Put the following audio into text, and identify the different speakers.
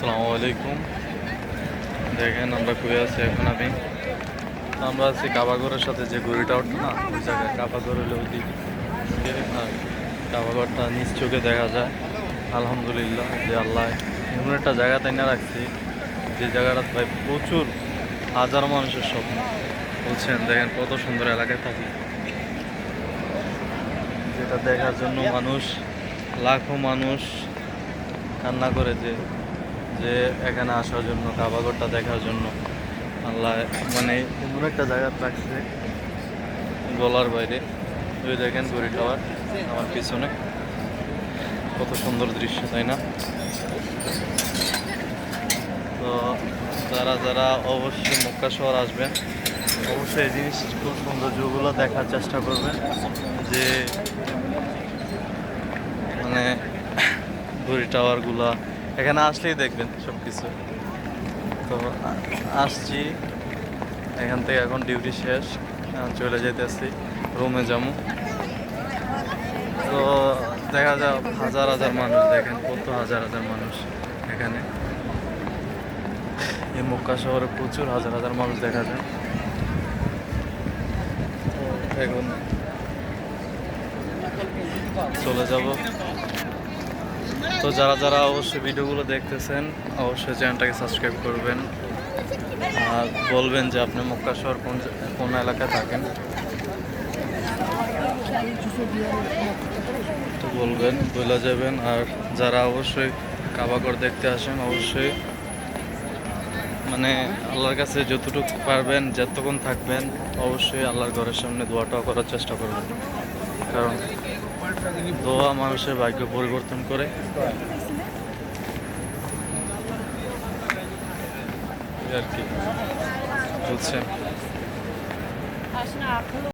Speaker 1: আসসালামু আলাইকুম। দেখেন আমরা কই আছি এখন আমি। আমরা আছি কাবাগরের সাথে যে গড়িটা ওঠে না, ওই জায়গায় কাবাগর হলে ওই দিকে। নিজ চোখে দেখা যায়। আলহামদুলিল্লাহ যে আল্লাহ এমন একটা জায়গা তাই না রাখছি, যে জায়গাটা ভাই প্রচুর হাজার মানুষের স্বপ্ন। বলছেন, দেখেন কত সুন্দর এলাকায় থাকি। যেটা দেখার জন্য মানুষ, লাখো মানুষ কান্না করে যে যে এখানে আসার জন্য, কাবাগরটা দেখার জন্য। আল্লাহ মানে এমন একটা জায়গা রাখছে গলার বাইরে। ওই দেখেন গড়ি টাওয়ার, আমার পিছনে। কত সুন্দর দৃশ্য, তাই না? তো যারা যারা অবশ্যই মক্কা শহর আসবেন, অবশ্যই এই জিনিস খুব সৌন্দর্যগুলো দেখার চেষ্টা করবেন। যে মানে ঘড়ি টাওয়ারগুলা এখানে আসলেই দেখবেন সব কিছু তো, আসছি। এখান থেকে এখন ডিউটি শেষ। চলে যেতেছি রুমে যাব। তো, দেখা যায় হাজার হাজার মানুষ দেখেন, কত হাজার হাজার মানুষ এখানে। এই মক্কা শহরে প্রচুর হাজার হাজার মানুষ দেখা যায়। তো, এখন চলে যাব। তো যারা যারা অবশ্যই ভিডিওগুলো দেখতেছেন, অবশ্যই চ্যানেলটাকে সাবস্ক্রাইব করবেন। আর বলবেন যে আপনি মক্কা শহর কোন কোন এলাকায় থাকেন। তো বলবেন বলে যাবেন। আর যারা অবশ্যই কাবাগর দেখতে আসেন, অবশ্যই মানে আল্লাহর কাছে যতটুকু পারবেন, যতক্ষণ থাকবেন, অবশ্যই আল্লাহর ঘরের সামনে দোয়াটাও করার চেষ্টা করবেন। কারণ দোয়া মানুষের ভাগ্য পরিবর্তন করে। আর কি বুঝছেন